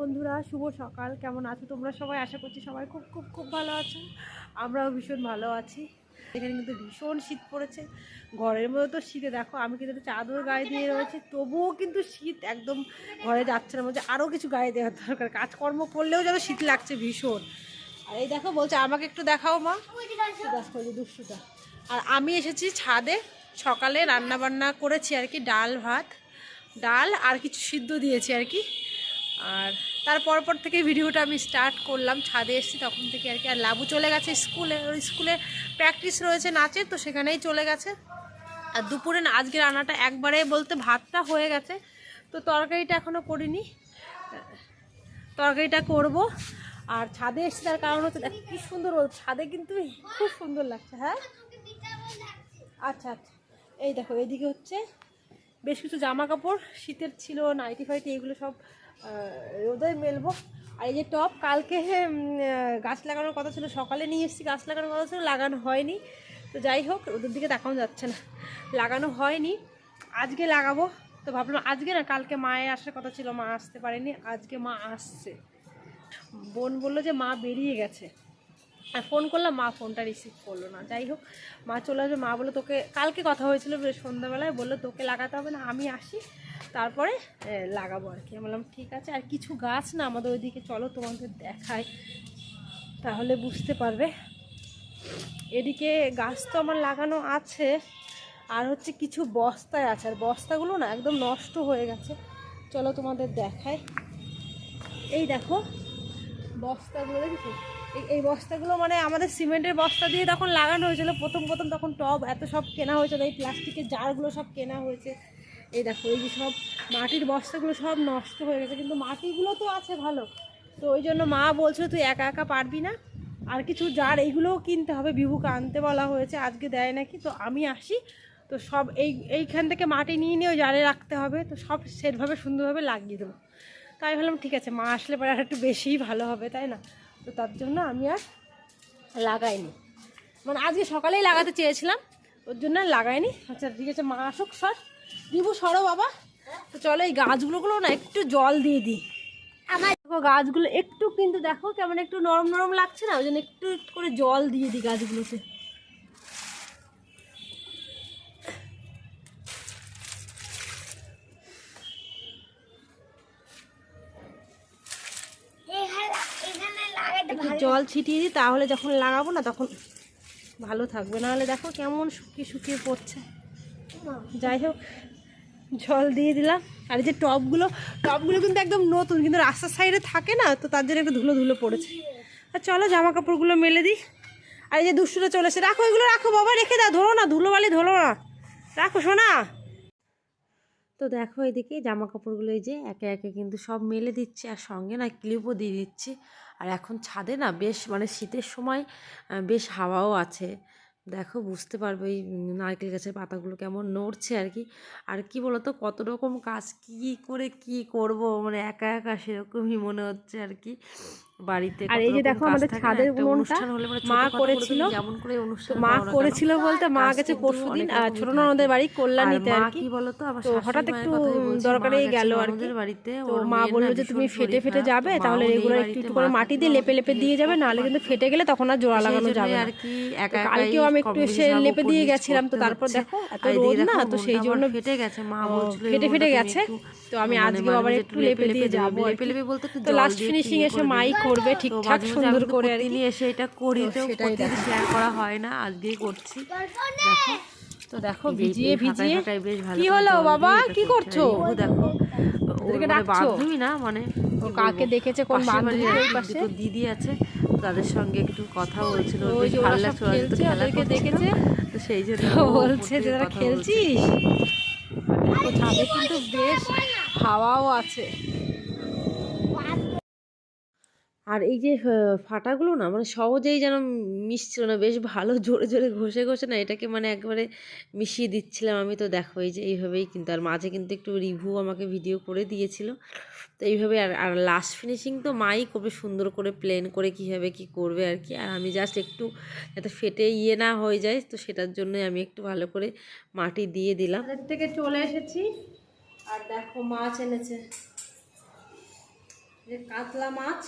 বন্ধুরা, শুভ সকাল। কেমন আছো তোমরা সবাই? আশা করছি সবাই খুব খুব খুব ভালো আছো। আমরাও ভীষণ ভালো আছি। এখানে কিন্তু ভীষণ শীত পড়েছে। ঘরের মধ্যে তো শীতে দেখো, আমি কিন্তু চাদর গায়ে দিয়ে রয়েছে। তবুও কিন্তু শীত একদম ঘরে যাচ্ছে না। বলছে আরও কিছু গায়ে দেওয়ার দরকার। কাজকর্ম করলেও যেন শীত লাগছে ভীষণ। আর এই দেখো, বলছে আমাকে একটু দেখাও মা। দেখো এই আর আমি এসেছি ছাদে। সকালে রান্না বান্না করেছি আর কি, ডাল, ভাত। ডাল আর কিছু সিদ্ধ দিয়েছি আর কি। আর তারপর পর থেকে ভিডিওটা আমি স্টার্ট করলাম, ছাদে এসেছি, তখন থেকে আর কি, আর লাবু চলে গেছে স্কুলে, ওর স্কুলে প্র্যাকটিস রয়েছে নাচের, তো সেখানেই চলে গেছে। আর দুপুরে না, আজকে রান্নাটা একবারে বলতে ভাতটা হয়ে গেছে, তো তরকারিটা এখনও করিনি। তরকারিটা করব, আর ছাদে এসেছি, তার কারণ হচ্ছে, দেখ কী সুন্দর ছাদে কিন্তু খুব সুন্দর লাগছে হ্যাঁ? আচ্ছা আচ্ছা এই দেখো এইদিকে হচ্ছে বেশ কিছু জামা কাপড় শীতের ছিল, নাইটি ফাইটি, এগুলো সব রোদে মেলবো। আর এই যে টপ, কালকে গাছ লাগানোর কথা ছিল। সকালে নিয়ে এসেছি, গাছ লাগানোর কথা ছিল, লাগানো হয়নি। তো যাই হোক, ওদের দিকে দেখানো যাচ্ছে না। লাগানো হয়নি। আজকে লাগাবো। তো ভাবলাম আজকে না, কালকে মায়ের আসার কথা ছিল, মা আসতে পারেনি। আজকে মা আসছে। বোন বলল যে মা বেরিয়ে গেছে। আর ফোন করলাম, মা ফোনটা রিসিভ করল না। যাই হোক, মা চলে আসবে। মা বলল, তোকে কালকে কথা হয়েছিল বেশ সন্ধ্যাবেলায়। বলল, তোকে লাগাতে হবে না, আমি আসি। তারপরে লাগাবো আর কি। বললাম, ঠিক আছে। আর কিছু গাছ না আমাদের ওইদিকে, চলো তোমাদের দেখায় তাহলে বুঝতে পারবে। এদিকে গাছ তো আমার লাগানো আছে, আর হচ্ছে কিছু বস্তায় আছে। আর বস্তাগুলো না একদম নষ্ট হয়ে গেছে। চলো তোমাদের দেখায় এই দেখো, বস্তাগুলো দেখেছ? এই বস্তাগুলো মানে আমাদের সিমেন্টের বস্তা দিয়ে তখন লাগানো হয়েছিল। প্রথম প্রথম তখন টব এত সব কেনা হয়েছিল এই প্লাস্টিকের জারগুলো সব কেনা হয়েছে। এই দেখো, এই যে সব মাটির বস্তাগুলো সব নষ্ট হয়ে গেছে, কিন্তু মাটিগুলো তো আছে ভালো। তো ওই জন্য মা বলছিল তুই একা একা পারবি না। আর কিছু জার, এইগুলোও কিনতে হবে। বিভুকে আনতে বলা হয়েছে, আজকে দেয় নাকি? তো আমি আসি। তো সব এই এইখান থেকে মাটি নিয়ে নিয়ে জারে রাখতে হবে। তো সব সেটভাবে সুন্দরভাবে লাগিয়ে দেবো। তাই ভাবলাম, ঠিক আছে, মা আসলে পরে আর একটু বেশিই ভালো হবে, তাই না? তো তার জন্য আমি আর লাগাইনি। মানে আজকে সকালেই লাগাতে চেয়েছিলাম ওর জন্য আর লাগাইনি। আচ্ছা ঠিক আছে মা আসুক সর। দিব সরো বাবা। তো চলো এই গাছগুলোগুলো না একটু জল দিয়ে দিই। আমার দেখো গাছগুলো একটু কিন্তু দেখো কেমন একটু নরম নরম লাগছে না ওই জন্য একটু একটু করে জল দিয়ে দিই গাছগুলোতে। একটু জল ছিটিয়ে দিই তাহলে যখন লাগাবো না তখন ভালো থাকবে। নাহলে দেখো কেমন শুকিয়ে শুকিয়ে পড়ছে। যাই হোক জল দিয়ে দিলাম। আর এই যে টবগুলো টবগুলো কিন্তু একদম নতুন কিন্তু রাস্তার সাইডে থাকে না তো তার জন্য একটু ধুলো ধুলো পড়েছে। আর চলো জামা কাপড়গুলো মেলে দিই। আর এই যে দুষ্টুটা চলে এসে রাখো এগুলো রাখো বাবা রেখে দাও ধরো না ধুলো বালি ধরো না। রাখো শোনা তো দেখো এদিকে জামা কাপড়গুলো এই যে একে একে কিন্তু সব মেলে দিচ্ছে আর সঙ্গে না ক্লিপও দিয়ে দিচ্ছি। আর এখন ছাদে না বেশ মানে শীতের সময় বেশ হাওয়াও আছে। দেখো বুঝতে পারবে এই নারকেল গাছের পাতাগুলো কেমন নড়ছে আর কি। আর কি বলতো কত রকম কাজ, কি করে কি করব? মানে একা একা সেরকমই মনে হচ্ছে আর কি। বাড়িতে আর এই যে দেখো আমাদের ছাদের উনুনটা পরে মা করেছিল। মা করেছিল বলতে মা গেছে কিন্তু পরশু দিন অনেক রকমই ছোট ননদের বাড়ি কল্যাণীতে আর কি বলতো হঠাৎ একটু দরকারেই গেল আর কি। বাড়িতে ওর মা বলল যে তুমি ফেটে ফেটে যাবে তাহলে রেগুলার একটু একটু করে মাটি দিয়ে লেপে লেপে দিয়ে যাবে নাহলে কিন্তু ফেটে গেলে তখন আর জোড়া লাগানো যাবে আর কি কালকেও আমি একটু এসে লেপে দিয়ে গেছিলাম তো তারপর দেখো এত রোদ না তো সেই জন্য ফেটে গেছে মা বলছিল ফেটে ফেটে গেছে তো আমি মানে আজকে আবার একটু লেপে দিয়ে যাব লেপে লেপে বলতে তো লাস্ট ফিনিশিং এসে মাই। করবে ঠিকঠাক সুন্দর করে আর প্রতিদিনই এসে এটা করি তো প্রতিদিন শেয়ার করা হয় না আজকেই করছি। দেখো তো দেখো ভিজিয়ে ভিজিয়ে। ফাঁকায় বেশ ভালো কি হলো বাবা? কি করছ? দেখো ওদেরকে মানে ডাকছো? বান্ধবী না মানে ও কাকে দেখেছে? কোন বান্ধবী পাশে? দিদি আছে তাদের সঙ্গে একটু কথা বলছিল ওই যে ভালো লাগছে ওদেরকে দেখেছে। তো সেই জন্য বলছে যে তোরা খেলছিস? ছাদে কিন্তু বেশ হাওয়াও আছে। আর এই যে ফাটাগুলো না মানে সহজেই যেন মিশছিল না, বেশ ভালো জোরে জোরে ঘষে ঘষে না এটাকে মানে একবারে মিশিয়ে দিচ্ছিলাম আমি। তো দেখো এই যে, এইভাবেই কিন্তু, আর মাঝে কিন্তু একটু রিভিউ আমাকে ভিডিও করে দিয়েছিল। তো এইভাবে আর আর লাস্ট ফিনিশিং তো মাই করবে সুন্দর করে প্লেন করে কীভাবে কি করবে আর কি। আর আমি জাস্ট একটু যাতে ফেটে ইয়ে না হয়ে যায়, তো সেটার জন্যই আমি একটু ভালো করে মাটি দিয়ে দিলাম। থেকে চলে এসেছি। আর দেখো মাছ এনেছে। যে কাতলা মাছ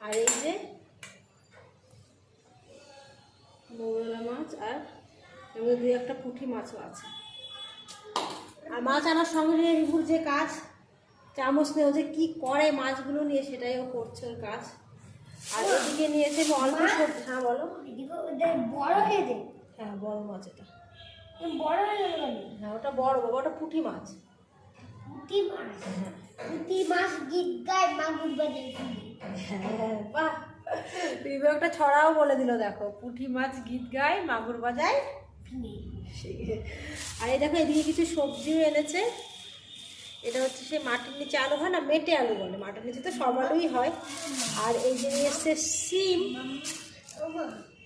আর এই যে মৌরলা মাছ আর এর মধ্যে দুই একটা পুঁটি মাছও আছে। আর মাছ আনার সঙ্গে রিপুর যে কাজ চামচ নিয়ে ও যে কী করে মাছগুলো নিয়ে সেটাই ও করছে ওর কাজ। আর এদিকে নিয়েছে অল্প সবজি হ্যাঁ বলো। বড় হয়ে যায় হ্যাঁ বড় মাছ এটা। বড় হয়ে গেল হ্যাঁ ওটা বড় বাবা ওটা পুঁটি মাছ। পুঁটি মাছ? পুঁটি মাছ গীত গায় মাগুর বাজায় হ্যাঁ বাহ। বিবেক একটা ছড়াও বলে দিল দেখো। পুঁটি মাছ গীত গায় মাগুর বাজায়। আর এই দেখো এদিকে কিছু সবজিও এনেছে। এটা হচ্ছে সেই মাটির নিচে আলু হয় না মেটে আলু বলে। মাটির নিচে তো সব আলুই হয়। আর এই যে নিয়ে এসছে সিম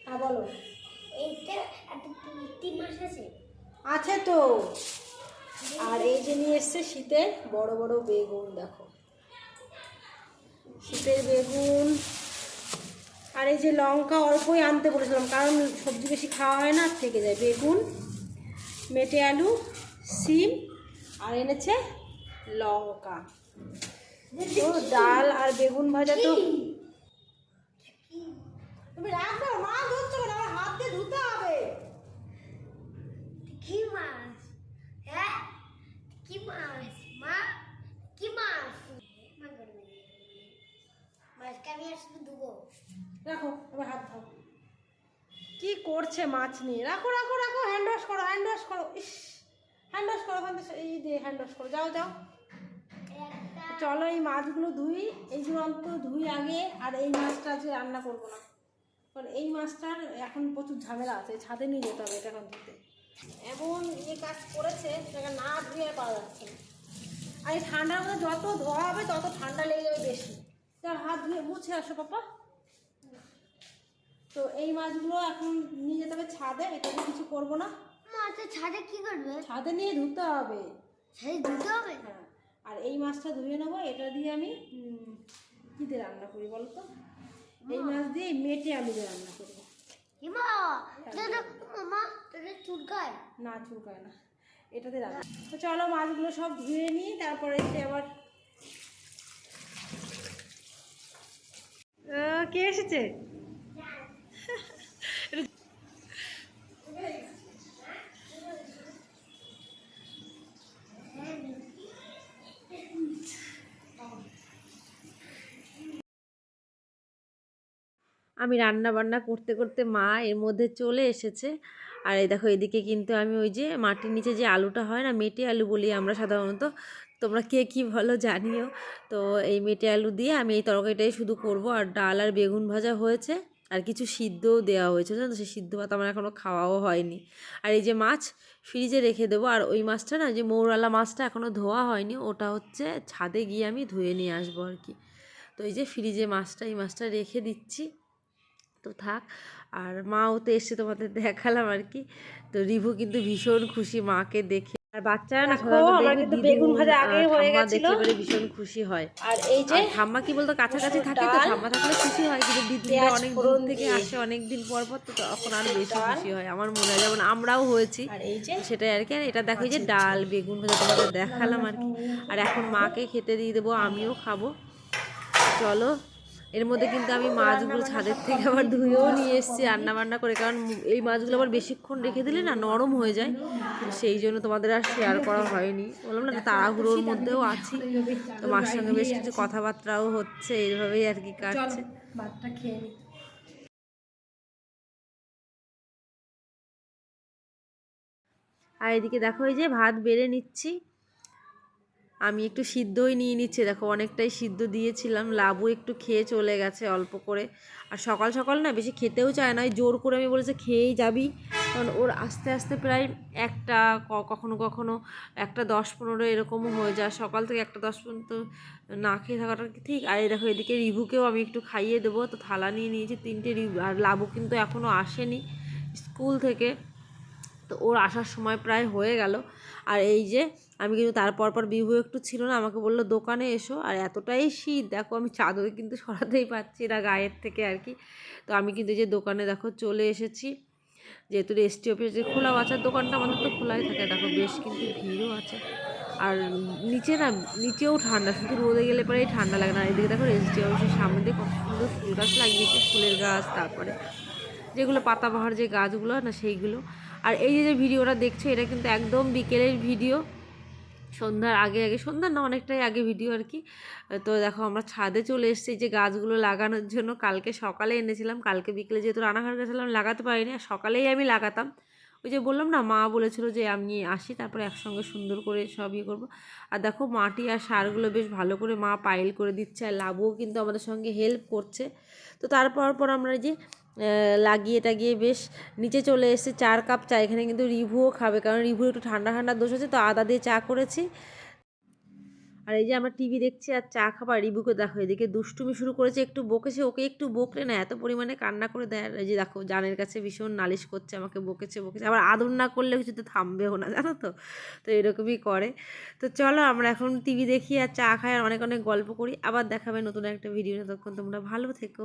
হ্যাঁ বলো। এইটা আছে তো। আর এই যে নিয়ে এসছে শীতের বড় বড় বেগুন দেখো। শীতের বেগুন। আর এই যে লঙ্কা অল্পই আনতে বলেছিলাম কারণ সবজি বেশি খাওয়া হয় না থেকে যায়। বেগুন মেটে আলু সিম আর এনেছে লঙ্কা। তো ডাল আর বেগুন ভাজা তো তুমি রাখো মা ধরছো না আমার হাত দিয়ে ধুতে হবে। কি হ্যাঁ কি মাছ মাগুর বাজায় মাছকে আমি শুধু দেবো রাখো এবার হাত ধাও কি করছে মাছ নিয়ে রাখো রাখো রাখো হ্যান্ড ওয়াশ করো হ্যান্ড ওয়াশ করো। ইস হ্যান্ড ওয়াশ করো ওখান থেকে এই দিয়ে হ্যান্ড ওয়াশ করো যাও যাও। চলো এই মাছগুলো ধুই এইগুলো অন্তত ধুই আগে আর এই মাছটা আজকে রান্না করব না। কারণ এই মাছটার এখন প্রচুর ঝামেলা আছে ছাদে নিয়ে যেতে হবে এটা এখন ধুতে। এমন ইয়ে কাজ করেছে সেটা না ধুয়ে পাওয়া যাচ্ছে না। আর এই ঠান্ডার মধ্যে যত ধোয়া হবে তত ঠান্ডা লেগে যাবে বেশি। যাও হাত ধুয়ে মুছে আসো পাপা। তো এই মাছগুলো এখন নিয়ে যেতে হবে ছাদে এটা কিছু করব না। মাছ ছাদে কি করবে? ছাদে নিয়ে ধুতে হবে। ছাদে ধুতে হবে? হ্যাঁ। আর এই মাছটা ধুয়ে নেব এটা দিয়ে আমি উম, কী দিয়ে রান্না করি বলো তো? এই মাছ দিয়ে মেটে আলু দিয়ে রান্না করব। মামা তোদের চুলকায়? না চুলকায় না। এটাতে তো চলো মাছগুলো সব ধুয়ে নিই, তারপরে এসে আবার কে এসেছে? আমি রান্না বান্না করতে করতে মা এর মধ্যে চলে এসেছে। আর এই দেখো এদিকে কিন্তু আমি ওই যে মাটির নিচে যে আলুটা হয় না, মেটে আলু বলি আমরা সাধারণত। তোমরা কে কী বলো জানিও। তো এই মেটে আলু দিয়ে আমি এই তরকারিটাই শুধু করব। আর ডাল আর বেগুন ভাজা হয়েছে। আর কিছু সিদ্ধও দেওয়া হয়েছে, জানো তো? সেই সিদ্ধ ভাত আমার এখনও খাওয়াও হয়নি। আর এই যে মাছ ফ্রিজে রেখে দেবো। আর ওই মাছটা না, যে মৌরলা মাছটা এখনও ধোয়া হয়নি, ওটা হচ্ছে ছাদে গিয়ে আমি ধুয়ে নিয়ে আসব আর কি। তো এই যে ফ্রিজে মাছটা, এই মাছটা রেখে দিচ্ছি। তো থাক। আর মাও তো এসে তোমাদের দেখালাম আর কি। তো রিভু কিন্তু ভীষণ খুশি মাকে দেখে। আর বাচ্চারা না দেখো, বেগুন ভাজা আহ, হয়ে গেছিল। পরে ভীষণ খুশি হয়। আর এই যে ঠাম্মা কি বলতো কাছাকাছি থাকে তো ঠাম্মা থাকলে খুশি হয় কিন্তু দিদি অনেক দূর থেকে আসে অনেক দিন পর পর তো তখন আরও বেশি খুশি হয় আমার মনে হয়। যেমন আমরাও হয়েছি সেটাই আর কি। আর এটা দেখো যে ডাল বেগুন ভাজা তোমাদের দেখালাম আর কি। আর এখন মাকে খেতে দিয়ে দেবো আমিও খাব। চলো এর মধ্যে কিন্তু আমি মাছগুলো ছাদের থেকে আবার ধুয়েও নিয়ে এসেছি রান্না বান্না করে। কারণ এই মাছগুলো আবার বেশিক্ষণ রেখে দিলে না নরম হয়ে যায়। সেই জন্য তোমাদের আর শেয়ার করা হয়নি। বললাম না তাড়াহুড়োর মধ্যেও আছি। তো মার সঙ্গে বেশ কিছু কথাবার্তাও হচ্ছে এইভাবেই আর কি কাটছে। ভাতটা খেয়ে নিই আর এদিকে দেখো এই যে ভাত বেড়ে নিচ্ছি। আমি একটু সিদ্ধই নিয়ে নিচ্ছি। দেখো, অনেকটাই সিদ্ধ দিয়েছিলাম। লাবু একটু খেয়ে চলে গেছে অল্প করে। আর সকাল সকাল না বেশি খেতেও চায় না। জোর করে আমি বলেছে খেয়েই যাবি। কারণ ওর আস্তে আস্তে প্রায় একটা কখনো কখনো একটা দশ পনেরো এরকমও হয়ে যায়। সকাল থেকে একটা দশ পর্যন্ত না খেয়ে থাকাটা ঠিক। আর দেখো, এদিকে রিভুকেও আমি একটু খাইয়ে দেবো। তো থালা নিয়ে নিয়েছি তিনটে রিভু। আর লাবু কিন্তু এখনও আসেনি স্কুল থেকে। তো ওর আসার সময় প্রায় হয়ে গেল। আর এই যে, আমি কিন্তু তারপর পর বিহু একটু ছিল না, আমাকে বলল, দোকানে এসো। আর এতটাই শীত, দেখো, আমি চাদর কিন্তু সরাতেই পারছি না গায়ের থেকে আর কি। তো আমি কিন্তু যে দোকানে, দেখো, চলে এসেছি। যেহেতু এসটি অফিস যে খোলা আচার দোকানটা আমাদের তো খোলাই থাকে, দেখো, বেশ কিন্তু ভিড়ও আছে। আর নিচে না, নিচেও ঠান্ডা, শুধু রোদে গেলে পরেই ঠান্ডা লাগে না। এদিকে, দেখো রেজিস্ট্রি অফিসের সামনে দিয়ে কত সুন্দর ফুল গাছ লাগিয়েছে, ফুলের গাছ, তারপরে যেগুলো পাতাবাহার যে গাছগুলো না, সেইগুলো। আর এই যে ভিডিওটা দেখছ, এটা কিন্তু একদম বিকেলের ভিডিও। সন্ধ্যার আগে আগে, সন্ধ্যার না, অনেকটাই আগে ভিডিও আর কি। তো দেখো, আমরা ছাদে চলে এসেছি যে গাছগুলো লাগানোর জন্য। কালকে সকালে এনেছিলাম, কালকে বিকেলে যেহেতু রান্নাঘর গেছিলাম লাগাতে পারিনি। আর সকালেই আমি লাগাতাম। ওই যে বললাম না, মা বলেছিল যে আমি আসি, তারপরে একসঙ্গে সুন্দর করে সব ইয়ে করব। আর দেখো, মাটি আর সারগুলো বেশ ভালো করে মা পাইল করে দিচ্ছে। আর লাবুও কিন্তু আমাদের সঙ্গে হেল্প করছে। তো তারপর, পর আমরা যে লাগিয়ে টাগিয়ে বেশ নিচে চলে এসেছে চার কাপ চা। এখানে কিন্তু রিভুও খাবে, কারণ রিভুর একটু ঠান্ডা ঠান্ডা দোষ আছে, তো আদা দিয়ে চা করেছি। আর এই যে আমরা টিভি দেখছি আর চা খাবার রিবুকে দেখো, এদিকে দুষ্টুমি শুরু করেছে, একটু বকেছে, ওকে একটু বকলে না, এত পরিমাণে কান্না করে দেয়। এই যে দেখো, জানের কাছে ভীষণ নালিশ করছে, আমাকে বকেছে বকেছে, আবার আদর না করলে কিছুতে থামবেও না, জানো তো? তো এরকমই করে। তো চলো, আমরা এখন টিভি দেখি আর চা খাই, আর অনেক অনেক গল্প করি। আবার দেখাবে নতুন একটা ভিডিও। ততক্ষণ তোমরা ভালো থেকো।